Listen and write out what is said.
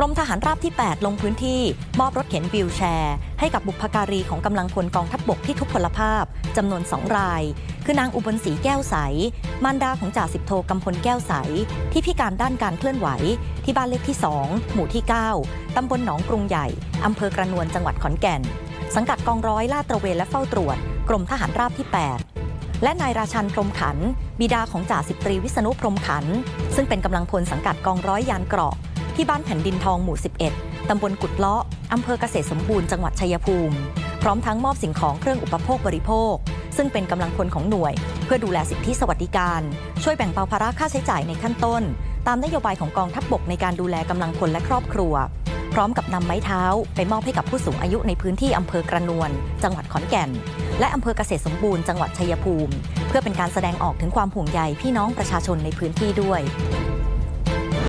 กรมทหารราบที่ 8 ลงพื้นที่ มอบรถเข็นวิวแชร์ ให้กับบุพการีของกำลังพลกองทัพบกที่ทุพพลภาพจำนวน 2 ราย คือนางอุบลศรีแก้วใส มารดาของจ่าสิบโทกำพลแก้วใส ที่พิการด้านการเคลื่อนไหว ที่บ้านเลขที่ 2 หมู่ที่ 9 ตำบลหนองกรุงใหญ่ อำเภอกระนวนจังหวัดขอนแก่น สังกัดกองร้อยลาดตระเวนและเฝ้าตรวจ กรมทหารราบที่ 8และนายราชันพรมขัน บิดาของจ่าสิบตรีวิษณุพรมขัน ซึ่งเป็นกำลังพลสังกัดกองร้อยยานเกราะ ที่บ้านแผ่นดินทองหมู่ 11 ตำบลกุดเลาะอำเภอเกษตรสมบูรณ์จังหวัดชัยภูมิ พร้อมทั้งมอบสิ่งของเครื่องอุปโภคบริโภค ซึ่งเป็นกำลังพลของหน่วย เพื่อดูแลสิทธิสวัสดิการ ช่วยแบ่งเบาภาระค่าใช้จ่ายในขั้นต้น ตามนโยบายของกองทัพบบกในการดูแลกำลังพลและครอบครัว พร้อมกับนำไม้เท้า ไปมอบให้กับผู้สูงอายุในพื้นที่อำเภอกระนวน จังหวัดขอนแก่น และอำเภอเกษตรสมบูรณ์จังหวัดชัยภูมิ เพื่อเป็นการแสดงออกถึงความห่วงใยพี่น้องประชาชนในพื้นที่ด้วย